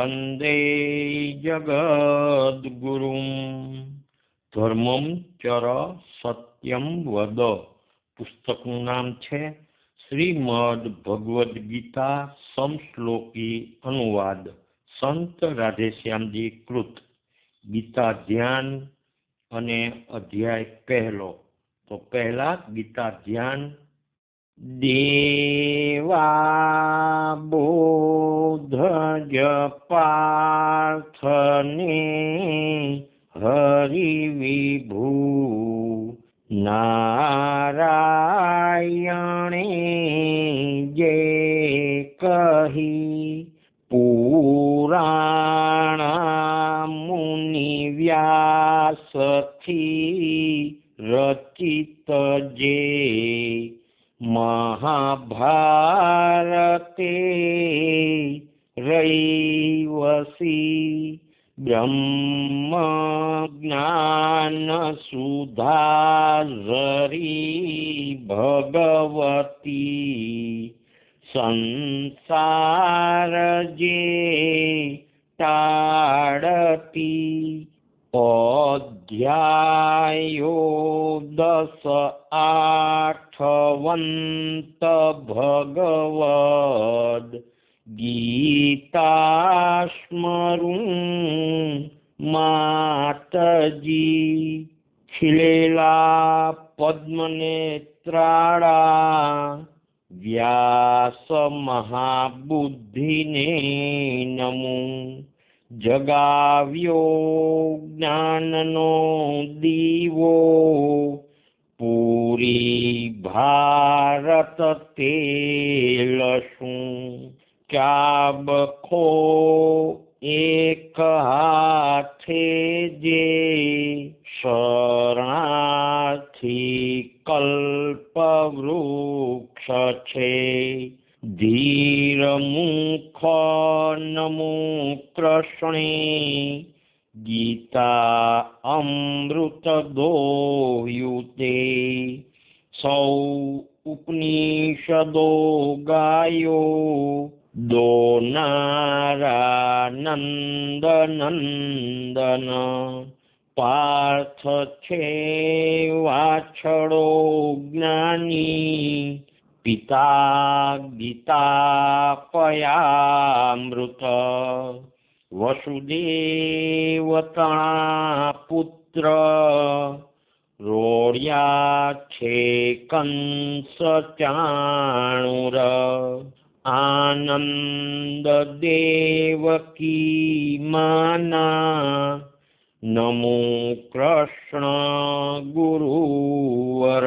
વંદે જગદ્ગુરુમ. ધર્મમ ચર સત્યમ વદ. પુસ્તકનું નામ છે શ્રીમદ ભગવદ્ ગીતા સમશ્લોકી અનુવાદ. સંત રાધેશ્યામજી કૃત. ગીતા ધ્યાન અને અધ્યાય પહેલો. તો પહેલા ગીતા ધ્યાન દેવા બોધજ પાર્થને હરિ વિભુ નારાયણે જે કહી પુરાણ મુનિ વ્યાસથી રચિત જે મહાભારતે રૈવસી બ્રહ્મ જ્ઞાન સુધારી ભગવતી સંસાર જે ટાળતી અધ્યાયો દસ આઠવંત ભગવદ ગીતાસ્મરું માતજી ખીલેલા પદ્મનેત્રાળા વ્યાસ મહાબુદ્ધિને નમો જગાવ્યો જ્ઞાનનો દીવો. પૂરી ભારત તેલશું ચાબખો એક હાથે જે શરણાથી કલ્પવૃક્ષ છે. ધીર મુખ નમો કૃષ્ણે ગીતા અમૃત દોયુતે સૌ ઉપનિષદો ગાયો દો નંદ નંદન પાર્થ છે વાછડો જ્ઞાની પિતા ગીતા પયામૃત વસુદેવતણા પુત્ર રોળ્યા છે કંસ ચાણુર આનંદ દેવકી માના નમો કૃષ્ણ ગુરુવર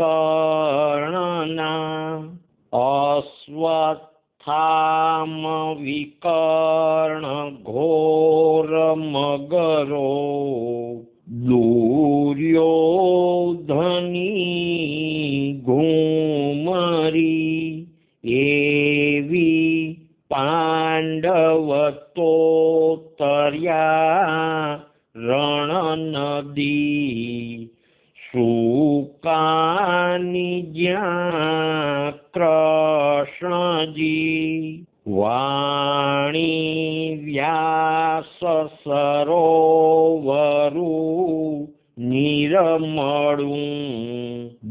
uh,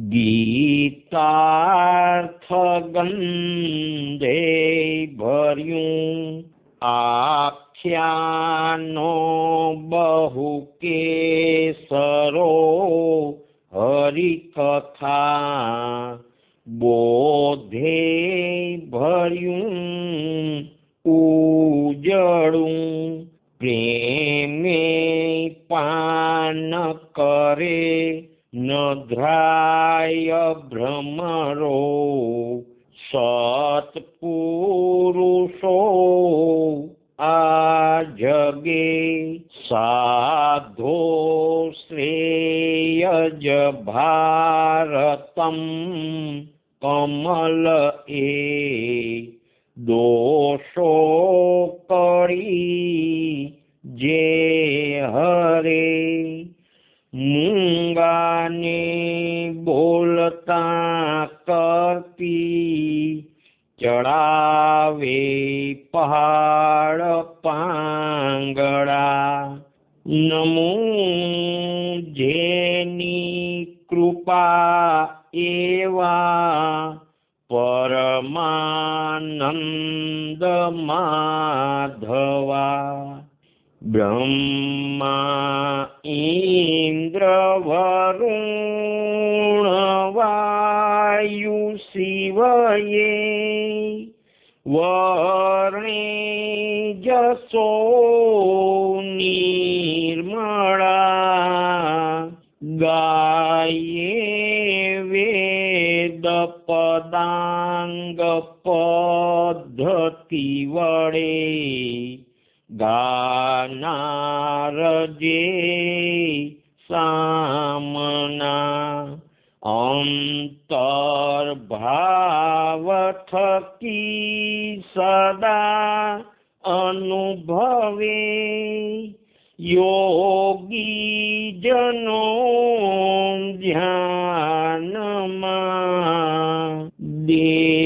નિરમળું ગીતાર્થ ગંધે ભર્યું આખ્યાનો બહુ કે સરો હરિકથા બોધે ભર્યું ઉજળું પ્રેમે પાન કરે નધરાય ભ્રમરો સત્પુરુષો આ જગે સાધો શ્રેયજ ભારતમ. કમલ એ દોષો કરી ચડાવે પહાડ પાંગળા. નમો જેની કૃપા એવા પરમાનંદ માધવા. બ્રહ્મા ઇન્દ્ર વરુણ વાયુ શિવયે વર્ણે જસો નિર્મળા. ગાયે વેદ પદાંગ પદ્ધતિ વડે. ગાનારજે સામના અંતર ભાવ થકી સદા અનુભવે. યોગી જનો ધ્યાનમાં દેવો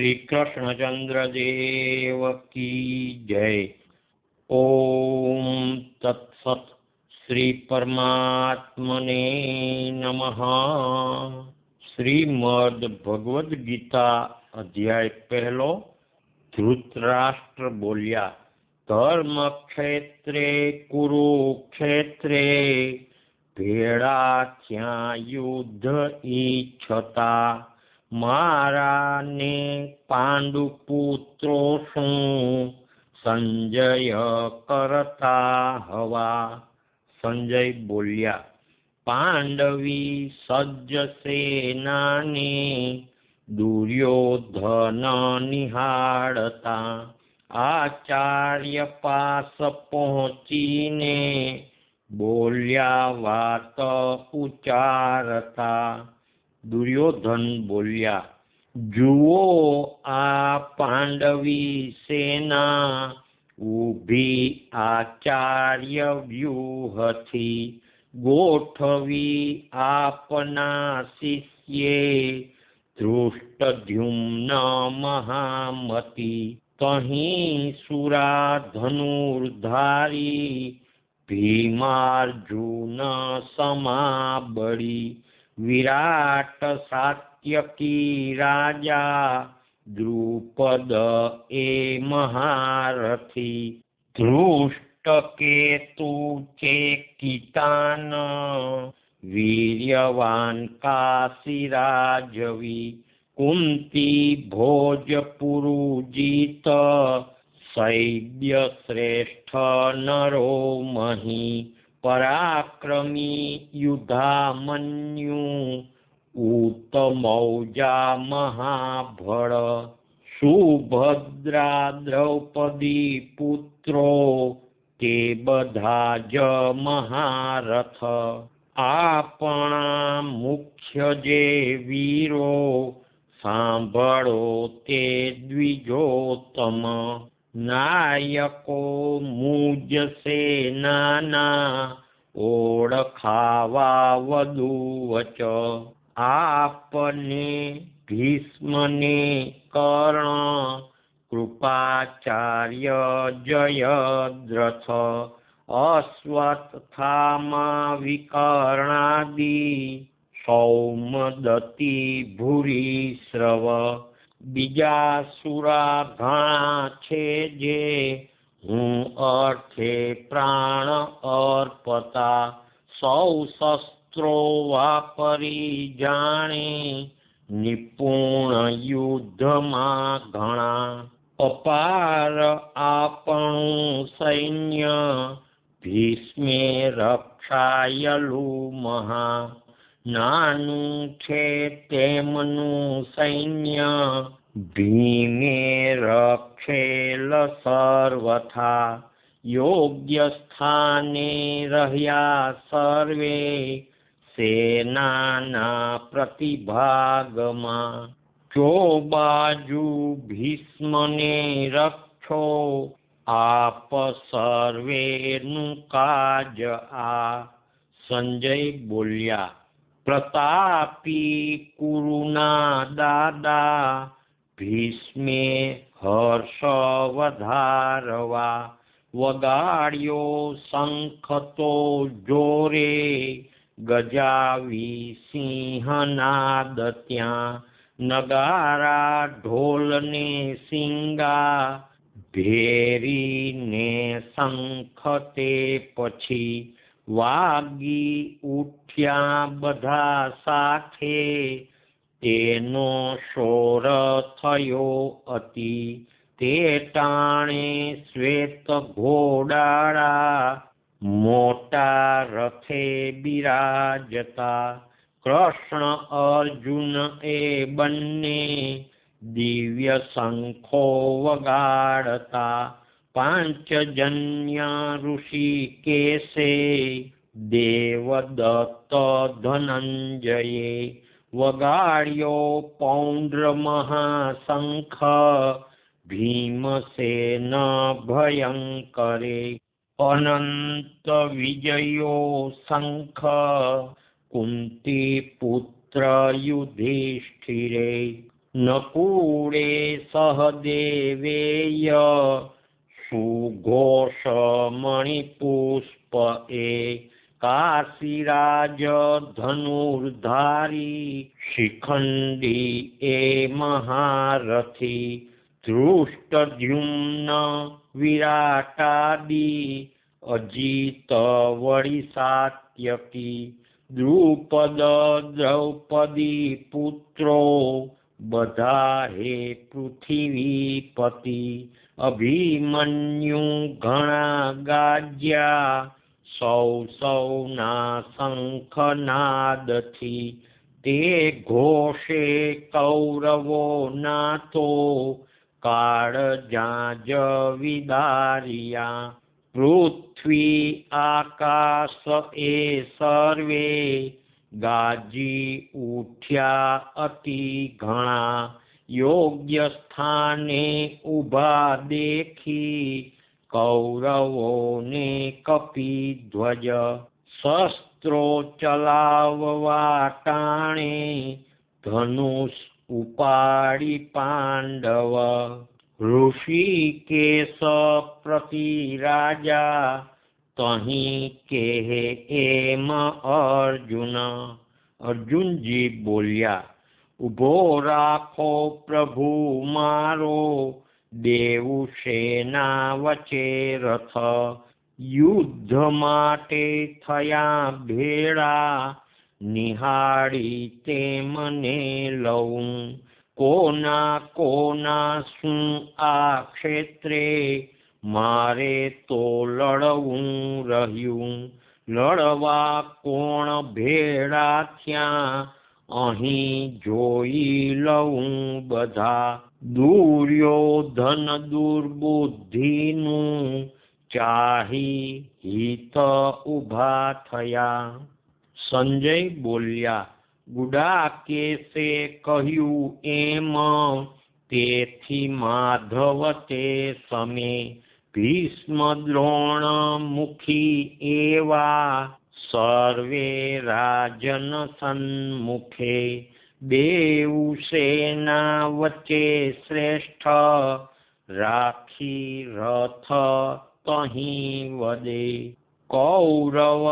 શ્રી કૃષ્ણચંદ્ર દેવ કી જય. ઓમ તત્સત શ્રી પરમાત્મને નમઃ. શ્રીમદ ભગવદ્ ગીતા અધ્યાય પહેલો, ધૃતરાષ્ટ્ર બોલ્યા, ધર્મ ક્ષેત્રે, કુરુક્ષેત્રે, ભેળા થયા યુદ્ધ ઈચ્છતા? મારા ને પાંડુ પુત્રો શું સંજય કરતા હવા? સંજય બોલ્યા, પાંડવી સજ્જ સેનાને દુર્યોધન નિહાળતા. આચાર્ય પાસ પહોંચીને બોલ્યા, વાત ઉચ્ચારતા. દુર્યોધન બોલ્યા, જુઓ આ પાંડવી સેના ઊભી આચાર્ય વ્યૂહથી ગોઠવી આપના શિષ્યે ધૃષ્ટદ્યુમ્ન મહામતી. તહીં સુરા ધનુર્ધારી ભીમાર્જુન સમાબળી વિરાટ સાત્યકી રાજા, દ્રુપદ એ મહારથી. ધૃષ્ટ કેતુ ચેકિતાન વીર્યવાન કાશીરાજવી. કુંતી ભોજપુરુજીત શૈબ્ય શ્રેષ્ઠ નરો મહી પરાક્રમી યુધામન્યુ ઉત્તમૌજા મહાભળ સુભદ્રા દ્રૌપદી પુત્રો તે બધા જ મહારથ. આપણા મુખ્ય જે વીરો સાંભળો તે દ્વિજોતમ નાયકો મુજ સેનાના ઓળખાવા વધુ વચ. આપને ભીષ્મને કર્ણ, કૃપાચાર્ય જયદ્રથ, અશ્વત્થામાં વિકર્ણાદિ સૌમદતી ભૂરી શ્રવ બીજા સુરા ઘણા છે જે હું અર્થે પ્રાણ અર્પતા સૌ શસ્ત્રો વાપરી જાણે નિપુણ યુદ્ધમાં ઘણા. અપાર આપણું સૈન્ય ભીષ્મે રક્ષાયેલું મહા નાનું છે તેમનું સૈન્ય, ભીમે રક્ષેલ સર્વથા. યોગ્ય સ્થાને રહ્યા સર્વે સેનાના પ્રતિભાગમાં. જો બાજુ ભીષ્મને રક્ષો આપ સર્વેનું કાજ આ. સંજય બોલ્યા પ્રતાપી કુરુના દાદા ભીષ્મે હર્ષ વધારવા વગાડ્યો શંખતો જોરે ગજાવી સિંહનાદ ત્યાં નગારા ઢોલને સિંગા ભેરીને શંખતે પછી વાગી ઉઠ્યા બધા સાથે તેનો શોર થયો અતિ. તે ટાણે શ્વેત ઘોડાળા મોટા રથે બિરાજતા. કૃષ્ણ અર્જુન એ બંને દિવ્ય શંખો વગાડતા. પાંચજન્ય ઋષિ કેસે દેવદત્ત ધનંજયે વગાડ્યો પૌંડ્ર મહાશંખ ભીમસેન ભયંકરે અનંત વિજયો શંખ કુંતી પુત્ર યુધિષ્ઠિરે નકુળે સહદેવેય શિખંડી એ મહારથી ધૃષ્ટદ્યુમ્ન વિરાટાદી અજીત વળી સાત્યકી દ્રુપદ દ્રૌપદી પુત્રો બધા હે પૃથ્વીપતિ અભિમન્યુ ઘણા ગાજ્યા સૌ સૌના શંખનાદથી તે ઘોષે કૌરવો નાતો કાળ જાજ વિદારિયા, પૃથ્વી આકાશ એ સર્વે, ગાજી ઉઠ્યા અતિ ઘણા યોગ્ય સ્થાને ઊભા દેખી કૌરવોને કપી ધ્વજ શસ્ત્રો ચલાવવા ટાણે ધનુષ ઉપાડી પાંડવ ઋષિકેશ પ્રતિ રાજા તહીં કેહે એમ અર્જુન અર્જુનજી બોલ્યા ઊભો રાખો પ્રભુ મારો. દેવું સેના વચ્ચે રથ. યુદ્ધ માટે થયા ભેળા. નિહાળી તેમને લઉં. કોના કોના શું આ ક્ષેત્રે? મારે તો લડવું રહ્યું. લડવા કોણ ભેળા થયા? અહીં જોઈ લઉં બધા દુર્યોધન દુર્બુદ્ધિનું ચાહી હિત ઊભા થયા સંજય બોલ્યા ગુડા કેસે કહ્યું એમ તેથી માધવ તે સમે ભીષ્મ દ્રોણ મુખી એવા સર્વે રાજન સન્મુખે દેવ સેના વચ્ચે શ્રેષ્ઠ રાખી રથ તહીં વદે. કૌરવ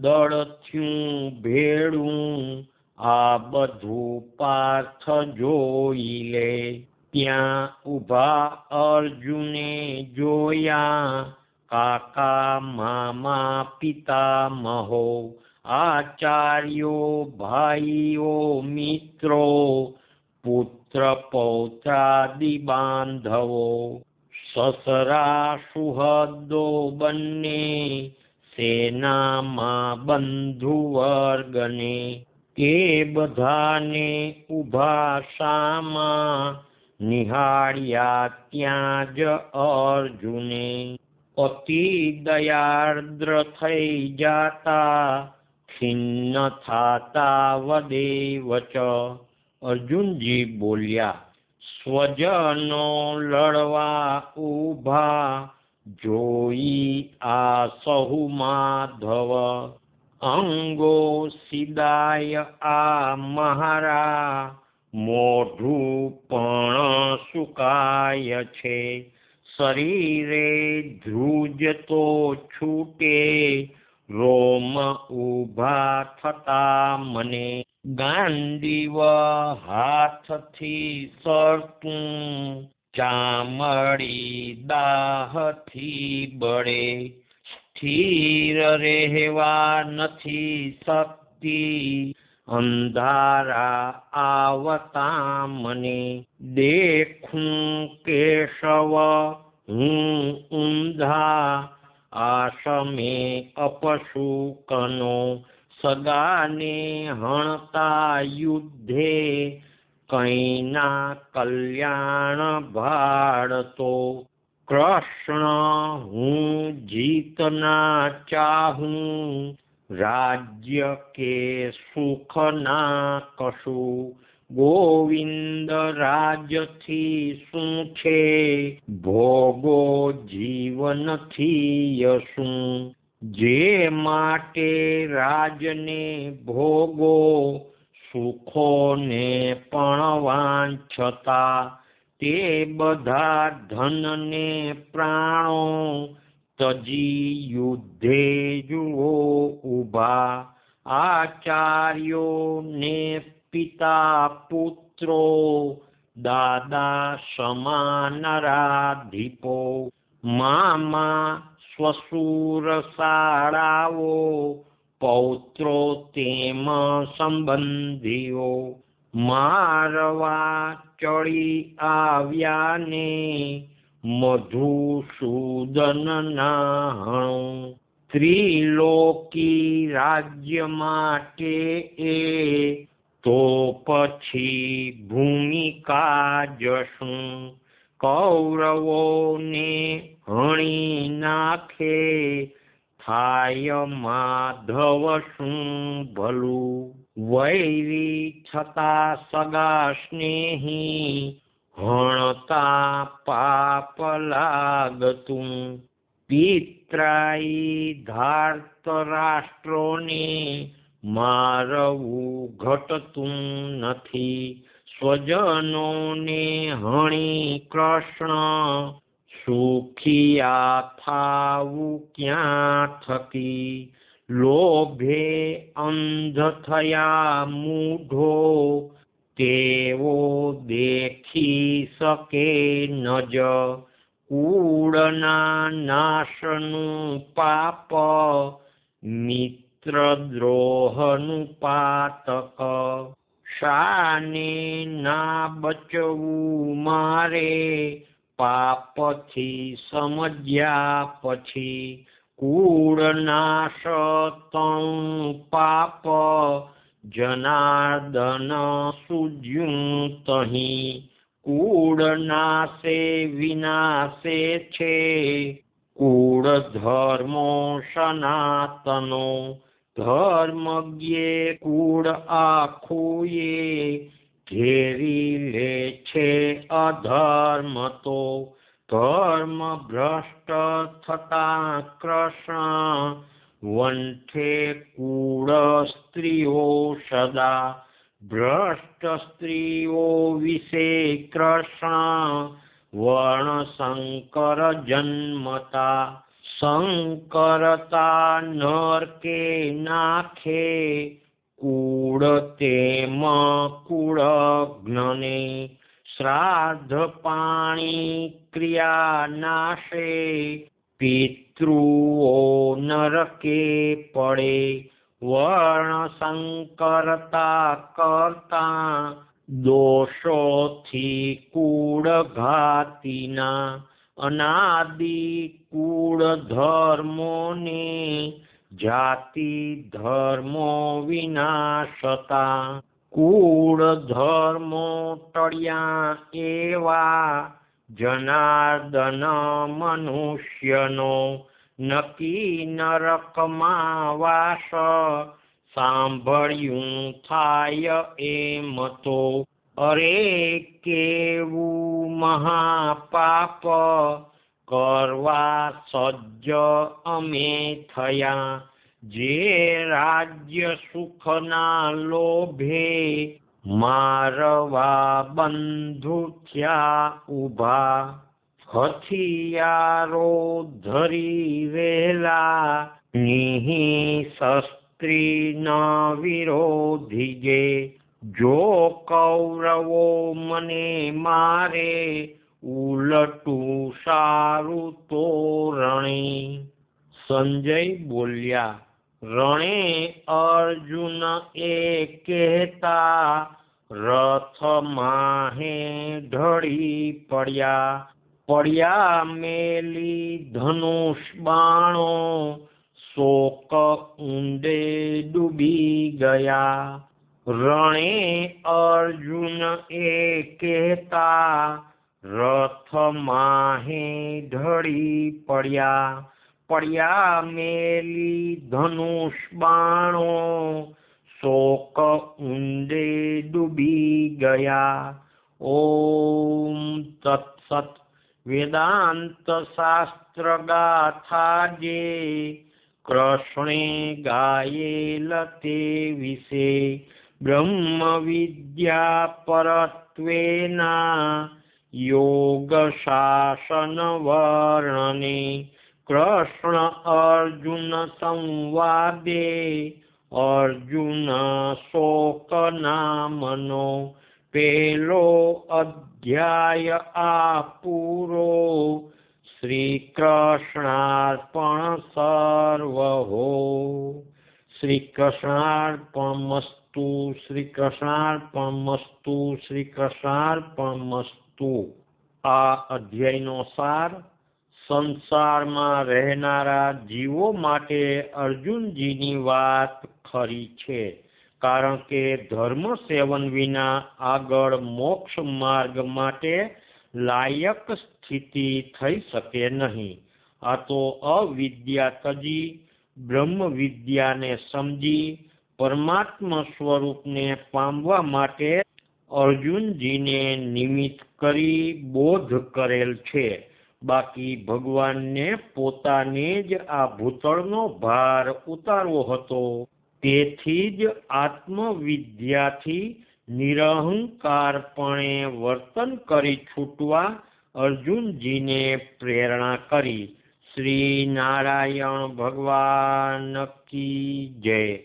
દળ થયું ભેળું, આ બધું પાર્થ જોઈ લે. ત્યાં ઊભા અર્જુને જોયા કાકા મામા પિતામહો આચાર્યો ભાઈઓ મિત્રો પુત્ર પૌત્રાદિ બાંધવો સસરા સુહદો બંને સેનામાં બંધુવર્ગને તે બધાને ઊભા સામા નિહાળ્યા ત્યાં જ અર્જુને અતિ દયાર્દ્ર થઈ જાતા ખિન્ન થાતા વદેવચ અર્જુનજી બોલ્યા સ્વજનો લડવા ઊભા જોઈ આ સહુ માધવ અંગો સિદાય આ મહારા મોઢું પણ સુકાય છે શરીરે ધ્રુજતો છૂટે, રોમ ઊભા થતા મને ગાંડીવ હાથથી સરતું ચામડી દાહથી બળે. સ્થિર રહેવા નથી શકતી, અંધારા આવતા મને દેખું કેશવ હું ઊંધા આસમે અપશુકનો સદાને હણતા યુદ્ધે કૈના કલ્યાણ ભાળતો. કૃષ્ણ, હું જીતના ચાહું રાજ્ય કે સુખના કશું ગોવિંદ રાજથી શું છે? ભોગો જીવનથી યશું. જે માટે રાજને ભોગો, સુખોને પણ વાંછતા તે બધા ધનને પ્રાણો તજી યુદ્ધે જુઓ ઊભા આચાર્યો ને પિતા, પુત્રો, દાદા, સમાનરાધિપો, મામા સ્વસુર શાળાઓ, પૌત્રો, તેમ સંબંધીઓ, મારવા ચડી આવ્યા ને મધુસૂદન નાહણું ત્રિલોકી રાજ્ય માટે એ તો પછી ભૂમિકા જશું. કૌરવોને હણી નાખે, થાય માધવ શું ભલું. વૈરી છતાં સગા સ્નેહી, હણતા પાપ લાગતું. પિત્રાઈ ધાર્ત રાષ્ટ્રોને મારવું ઘટતું નથી. સ્વજનોને હણી કૃષ્ણ સુખિયા થાવું ક્યાં થકી? લોભે અંધ થયા મૂઢો, તેવો દેખી શકે નજ. કૂળના નાશનું પાપ મિત્રદ્રોહનું શાને ના બચવું મારે પાપથી સમજ્યા પછી કૂળનાશ તણું પાપ જનાર્દન સુજ્યું તહીં. કૂળનાશે વિનાશે છે કૂળ ધર્મો સનાતનો ધર્મજ્ઞે કુળ આખુએ ઘેરી લે છે અધર્મ તો. ધર્મ ભ્રષ્ટ થતા કૃષ્ણ વંઠે કુળ સ્ત્રીઓ સદા. ભ્રષ્ટ સ્ત્રીઓ વિશે કૃષ્ણ વર્ણ શંકર જન્મતા. શંકરતા નરકે નાખે કુળ તેમ કૂળ જ્ઞને શ્રાદ્ધ પાણી ક્રિયા નાશે, પિતૃઓ નરકે પડે. વર્ણ સંકરતા કરતા દોષોથી કુળ ઘાતીના અનાદિ કુળ ધર્મોને જાતિ ધર્મો વિનાશતા. કુળ ધર્મો ટળ્યા એવા જનાર્દન મનુષ્યનો. નકી નરકમાં વાસ, સાંભળ્યું થાય એમ તો. અરે કેવું મહાપાપ કરવા સજ્જ અમે થયા. જે રાજ્ય સુખના લોભે મારવા બંધુ થયા ઊભા હથિયારો ધરી વેલા, નિહી શસ્ત્રી ન વિરોધી જે જો કૌરવો મને મારે, ઉલટું સારું તો રણે. સંજય બોલ્યા, રણે અર્જુન એ કહેતા, રથ માહે ઢળી પડ્યા. પડ્યા મેલી ધનુષ બાણો, શોક ઊંડે ડૂબી ગયા. રણે અર્જુન એ કહેતા, રથ માહે ઢળી પડ્યા પડ્યા મેલી ધનુષ બાણો, શોક ઊંડે ડૂબી ગયા. ઓમ તત્સત, વેદાંત શાસ્ત્ર ગાથા જે કૃષ્ણે ગાયેલ તે વિશે બ્રહ્મ વિદ્યા પરત્વેના યોગ શાસન વર્ણને કૃષ્ણ અર્જુન સંવાદે અર્જુન શોક નામનો પેલો અધ્યાય આ પૂરો શ્રી કૃષ્ણાર્પણ સર્વ હો શ્રી કૃષ્ણાર્પણ મસ્તુ શ્રી કૃષ્ણાર્પણ મસ્તુ શ્રી કૃષ્ણાર્પણ આ અધ્યાયનો સાર સંસારમાં રહેનારા જીવો માટે અર્જુનજીની વાત ખરી છે, કારણ કે ધર્મ સેવન વિના આગળ મોક્ષ માર્ગ માટે લાયક સ્થિતિ થઈ શકે નહીં. આ તો અવિદ્યા તજી બ્રહ્મ વિદ્યાને સમજી પરમાત્મા સ્વરૂપને પામવા માટે અર્જુનજીને નિમિત્ત કરી બોધ કરેલ છે. બાકી ભગવાનને પોતાને જ આ ભૂતળનો ભાર ઉતારવો હતો. તેથી જ આત્મવિદ્યાથી નિરહંકારપણે વર્તન કરી છૂટવા અર્જુનજીને પ્રેરણા કરી. શ્રી નારાયણ ભગવાન કી જય.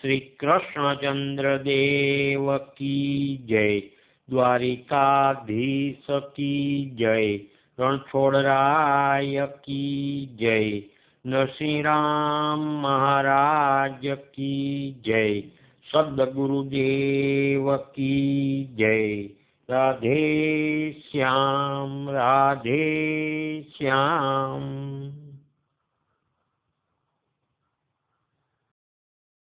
શ્રી કૃષ્ણચંદ્ર દેવ કી જય. દ્વારિકાધીશ કી જય. રણછોડરાય કી જય. નરસિંહરામ મહારાજ કી જય. સદગુરુદેવ કી જય. राधे श्याम राधे श्या